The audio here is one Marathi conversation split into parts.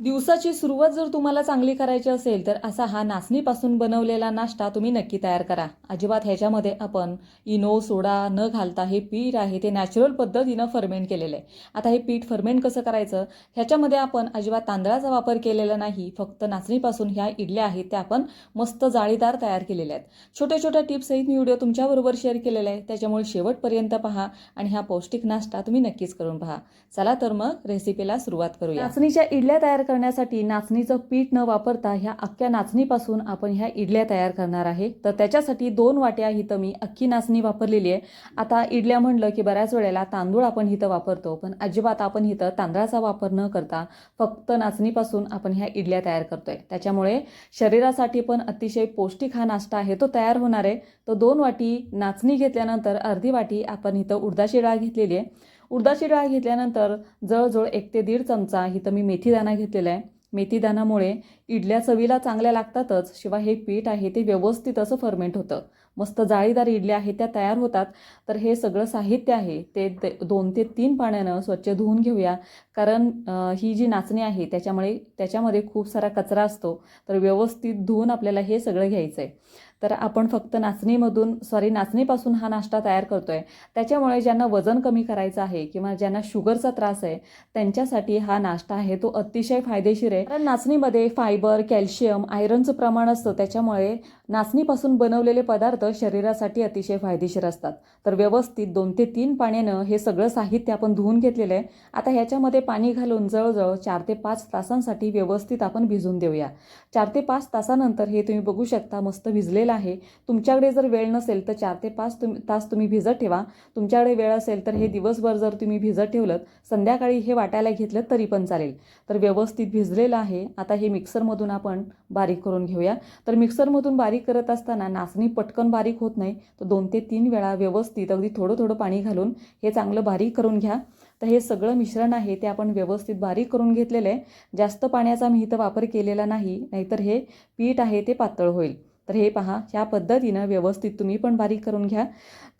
दिवसाची सुरुवात जर तुम्हाला चांगली करायची असेल तर असा हा नाचणीपासून बनवलेला नाश्ता तुम्ही नक्की तयार करा. अजिबात ह्याच्यामध्ये आपण इनो सोडा न घालता हे पीठ आहे ते नॅचरल पद्धतीनं फर्मेंट केलेलं आहे. आता हे पीठ फर्मेंट कसं करायचं? ह्याच्यामध्ये आपण अजिबात तांदळाचा वापर केलेला नाही फक्त नाचणीपासून ह्या इडल्या आहेत त्या आपण मस्त जाळीदार तयार केलेल्या आहेत. छोट्या छोट्या टिप्सही मी व्हिडिओ तुमच्याबरोबर शेअर केलेला आहे त्याच्यामुळे शेवटपर्यंत पहा आणि हा पौष्टिक नाश्ता तुम्ही नक्कीच करून पहा. चला तर मग रेसिपीला सुरुवात करूया. नाचणीच्या इडल्या तयार करण्यासाठी नाचणीचं पीठ न वापरता ह्या अख्ख्या नाचणीपासून आपण ह्या इडल्या तयार करणार आहे. तर त्याच्यासाठी दोन वाट्या इथं मी अख्खी नाचणी वापरलेली आहे. आता इडल्या म्हणलं की बऱ्याच वेळेला तांदूळ आपण इथं वापरतो पण अजिबात आपण इथं तांदळाचा वापर न करता फक्त नाचणीपासून आपण ह्या इडल्या तयार करतोय. त्याच्यामुळे शरीरासाठी पण अतिशय पौष्टिक हा नाश्ता आहे तो तयार होणार आहे. तर दोन वाटी नाचणी घेतल्यानंतर अर्धी वाटी आपण इथं उडदाची डाळ घेतलेली आहे. उडदाची डाळ घेतल्यानंतर जवळजवळ एक ते दीड चमचा इथं मी मेथीदाणा घेतलेला आहे. मेथीदाणामुळे इडल्या चवीला चांगल्या लागतातच शिवाय हे पीठ आहे ते व्यवस्थित असं फर्मेंट होतं. मस्त जाळीदार इडल्या आहेत त्या तयार होतात. तर हे सगळं साहित्य आहे ते दोन ते तीन पाण्यानं स्वच्छ धुवून घेऊया. कारण ही जी नाचणी आहे त्याच्यामुळे त्याच्यामध्ये खूप सारा कचरा असतो. तर व्यवस्थित धुवून आपल्याला हे सगळं घ्यायचं आहे तर आपण फक्त नाचणीमधून सॉरी नाचणीपासून हा नाश्ता तयार करतोय. त्याच्यामुळे ज्यांना वजन कमी करायचं आहे किंवा ज्यांना शुगरचा त्रास आहे त्यांच्यासाठी हा नाश्ता आहे. तो अतिशय फायदेशीर आहे. कारण नाचणीमध्ये फायबर कॅल्शियम आयरनचं प्रमाण असतं. त्याच्यामुळे नाचणीपासून बनवलेले पदार्थ शरीरासाठी अतिशय फायदेशीर असतात. तर व्यवस्थित दोन ते तीन पाण्यानं हे सगळं साहित्य आपण धुवून घेतलेलं आहे. आता ह्याच्यामध्ये पाणी घालून जवळजवळ चार ते पाच तासांसाठी व्यवस्थित आपण भिजून देऊया. चार ते पाच तासानंतर हे तुम्ही बघू शकता मस्त भिजलेलं आहे. तुमच्याकडे जर वेळ नसेल तर चार ते पाच तुम तास तुम्ही भिजत ठेवा. तुमच्याकडे वेळ असेल तर हे दिवसभर जर तुम्ही भिजत ठेवलं संध्याकाळी हे वाटायला घेतलं तरी पण चालेल. तर व्यवस्थित भिजलेलं आहे. आता हे मिक्सरमधून आपण बारीक करून घेऊया. तर मिक्सरमधून बारीक करत असताना नाचणी पटकन बारीक होत नाही. तर दोन ते तीन वेळा व्यवस्थित अगदी थोडं थोडं पाणी घालून हे चांगलं बारीक करून घ्या. तर हे सगळं मिश्रण आहे ते आपण व्यवस्थित बारीक करून घेतलेलं आहे. जास्त पाण्याचा मी इथं वापर केलेला नाही. नाहीतर हे पीठ आहे ते पातळ होईल. तर हे पहा ह्या पद्धतीनं व्यवस्थित तुम्ही पण बारीक करून घ्या.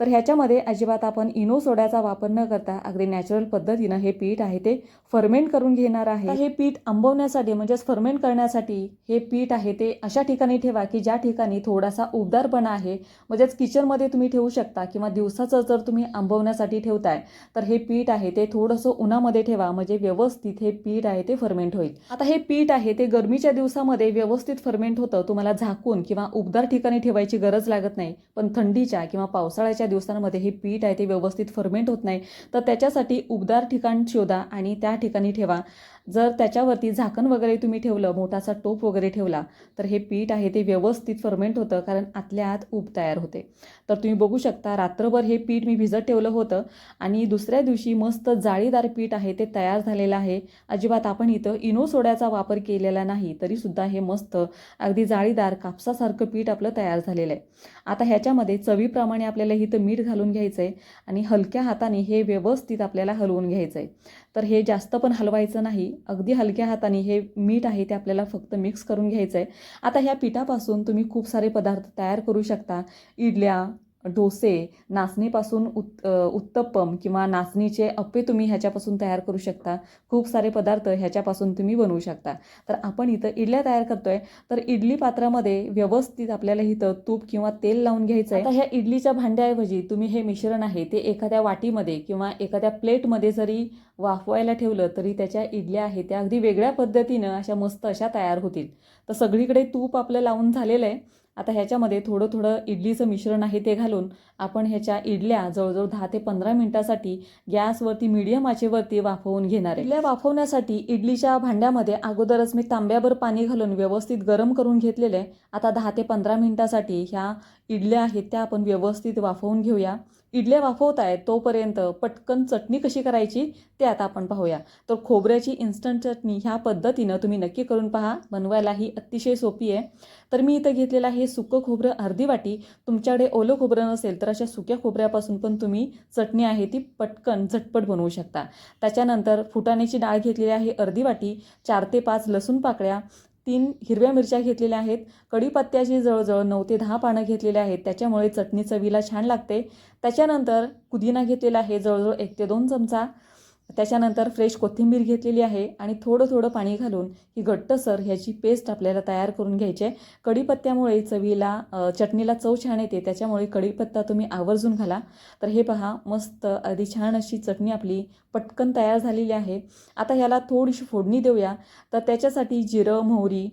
तर ह्याच्यामध्ये अजिबात आपण इनो सोड्याचा वापर न करता अगदी नॅचरल पद्धतीनं हे पीठ आहे ते फर्मेंट करून घेणार आहे. हे पीठ आंबवण्यासाठी म्हणजेच फर्मेंट करण्यासाठी हे पीठ आहे ते अशा ठिकाणी ठेवा की ज्या ठिकाणी थोडासा उबदारपणा आहे. म्हणजेच किचनमध्ये तुम्ही ठेवू शकता किंवा दिवसाचं जर तुम्ही आंबवण्यासाठी ठेवताय तर हे पीठ आहे ते थोडंसं उन्हामध्ये ठेवा म्हणजे व्यवस्थित हे पीठ आहे ते फर्मेंट होईल. आता हे पीठ आहे ते गरमीच्या दिवसामध्ये व्यवस्थित फर्मेंट होतं तुम्हाला झाकून किंवा उबदार ठिकाणी ठेवायची गरज लागत नाही. पण थंडीच्या किंवा पावसाळ्याच्या दिवसांमध्ये हे पीठ आहे ते व्यवस्थित फर्मेंट होत नाही. तर त्याच्यासाठी उबदार ठिकाण शोधा आणि त्या ठिकाणी ठेवा. जर त्याच्यावरती झाकण वगैरे तुम्ही ठेवलं मोठासा टोप वगैरे ठेवला तर हे पीठ आहे ते व्यवस्थित फर्मेंट होतं कारण आतल्या आत ऊब तयार होते. तर तुम्ही बघू शकता रात्रभर हे पीठ मी भिजत ठेवलं होतं आणि दुसऱ्या दिवशी मस्त जाळीदार पीठ आहे ते तयार झालेलं आहे. अजिबात आपण इथं इनो सोड्याचा वापर केलेला नाही तरीसुद्धा हे मस्त अगदी जाळीदार कापसासारखं पीठ आपलं तयार झालेलं आहे. आता ह्याच्यामध्ये चवीप्रमाणे आपल्याला इथं मीठ घालून घ्यायचं आहे आणि हलक्या हाताने हे व्यवस्थित आपल्याला हलवून घ्यायचं आहे तर हे जास्त पण हलवायचं नाही. अगदी हलक्या हाताने हे मीठ आहे ते आपल्याला फक्त मिक्स करून घ्यायचं आहे आता ह्या पिठापासून तुम्ही खूप सारे पदार्थ तयार करू शकता. इडल्या डोसे नाचणीपासून उत् उत्तप्पम किंवा नाचणीचे अप्पे तुम्ही ह्याच्यापासून तयार करू शकता. खूप सारे पदार्थ ह्याच्यापासून तुम्ही बनवू शकता. तर आपण इथं इडल्या तयार करतोय. तर इडली पात्रामध्ये व्यवस्थित आपल्याला इथं तूप किंवा तेल लावून घ्यायचं आहे तर ह्या इडलीच्या भांड्याऐवजी तुम्ही हे मिश्रण आहे ते एखाद्या वाटीमध्ये किंवा एखाद्या प्लेटमध्ये जरी वाफवायला ठेवलं तरी त्याच्या इडल्या आहेत त्या अगदी वेगळ्या पद्धतीनं अशा मस्त अशा तयार होतील. तर सगळीकडे तूप आपलं लावून झालेलं आहे. आता ह्याच्यामध्ये थोडं थोडं इडलीचं मिश्रण आहे ते घालून आपण ह्याच्या इडल्या जवळजवळ दहा ते पंधरा मिनटासाठी गॅसवरती मीडियम आचेवरती वाफवून घेणार आहे. इडल्या वाफवण्यासाठी इडलीच्या भांड्यामध्ये अगोदरच मी तांब्याभर पाणी घालून व्यवस्थित गरम करून घेतलेलं आहे. आता दहा ते पंधरा मिनटासाठी ह्या इडल्या आहेत त्या आपण व्यवस्थित वाफवून घेऊया. इडल्या वाफवत आहेत तोपर्यंत पटकन चटणी कशी करायची ते आता आपण पाहूया. तर खोबऱ्याची इन्स्टंट चटणी ह्या पद्धतीनं तुम्ही नक्की करून पहा. बनवायला ही अतिशय सोपी आहे. तर मी इथं घेतलेलं आहे सुकं खोबरं अर्धी वाटी. तुमच्याकडे ओलं खोबरं नसेल तर अशा सुक्या खोबऱ्यापासून पण तुम्ही चटणी आहे ती पटकन झटपट बनवू शकता. त्याच्यानंतर फुटाण्याची डाळ घेतलेली आहे अर्धी वाटी. चार ते पाच लसूण पाकळ्या. तीन हिरव्या मिरच्या घेतलेल्या आहेत कढीपत्त्याची जवळजवळ नऊ ते दहा पानं घेतलेली आहेत त्याच्यामुळे चटणी चवीला छान लागते. त्याच्यानंतर पुदिना घेतलेला आहे जवळजवळ एक ते दोन चमचा. त्याच्यानंतर फ्रेश कोथिंबीर घेतलेली आहे आणि थोडं थोडं पाणी घालून ही घट्टसर ह्याची पेस्ट आपल्याला तयार करून घ्यायची आहे. कढीपत्त्यामुळे चवीला चटणीला चव छान येते त्याच्यामुळे कढीपत्ता तुम्ही आवर्जून घाला. तर हे पहा मस्त अगदी छान अशी चटणी आपली पटकन तयार झालेली आहे. आता ह्याला थोडीशी फोडणी देऊया. तर त्याच्यासाठी जिरं मोहरी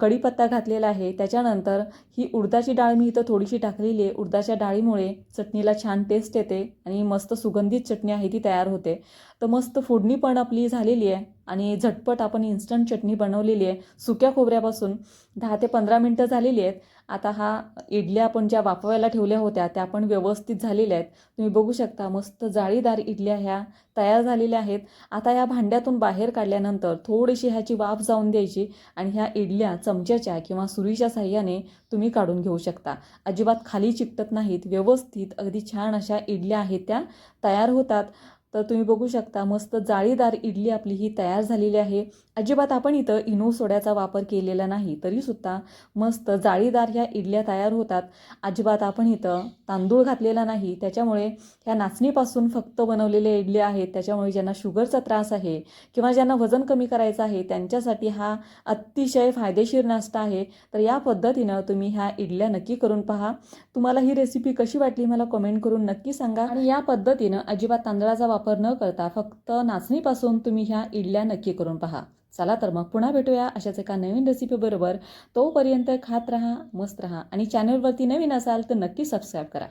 कढीपत्ता घातलेला आहे. त्याच्यानंतर ही उडदाची डाळ मी इथं थोडीशी टाकलेली आहे. उडदाच्या डाळीमुळे चटणीला छान टेस्ट येते आणि मस्त सुगंधित चटणी आहे ती तयार होते. तर मस्त फोडणी पण आपली झालेली आहे आणि झटपट आपण इन्स्टंट चटणी बनवलेली आहे. सुक्या खोबऱ्यापासून दहा ते पंधरा मिनटं झालेली आहेत. आता हा इडल्या आपण ज्या वाफवायला ठेवल्या होत्या त्या पण व्यवस्थित झालेल्या आहेत. तुम्ही बघू शकता मस्त जाळीदार इडल्या ह्या तयार झालेल्या आहेत. आता या भांड्यातून बाहेर काढल्यानंतर थोडीशी ह्याची वाफ जाऊन द्यायची आणि ह्या इडल्या चमच्याच्या किंवा सुरीच्या साह्याने तुम्ही काढून घेऊ शकता. अजिबात खाली चिकटत नाहीत व्यवस्थित अगदी छान अशा इडल्या आहेत त्या तयार होतात. तर तुम्ही बघू शकता मस्त जाळीदार इडली आपली ही तयार झालेली आहे. अजिबात आपण इथं इनो सोड्याचा वापर केलेला नाही तरीसुद्धा मस्त जाळीदार ह्या इडल्या तयार होतात. अजिबात आपण इथं तांदूळ घातलेला नाही त्याच्यामुळे ह्या नाचणीपासून फक्त बनवलेल्या इडल्या आहेत त्याच्यामुळे ज्यांना शुगरचा त्रास आहे किंवा ज्यांना वजन कमी करायचं आहे त्यांच्यासाठी हा अतिशय फायदेशीर नाश्ता आहे. तर या पद्धतीनं तुम्ही ह्या इडल्या नक्की करून पहा. तुम्हाला ही रेसिपी कशी वाटली मला कमेंट करून नक्की सांगा. आणि या पद्धतीनं अजिबात तांदळाचा वापर न करता फक्त नाचणीपासून तुम्ही ह्या इडल्या नक्की करून पहा. चला तर मग पुन्हा भेटूया अशाच एका नवीन रेसिपीबरोबर तोपर्यंत खात राहा मस्त राहा आणि चॅनलवरती नवीन असाल तर नक्की सबस्क्राईब करा.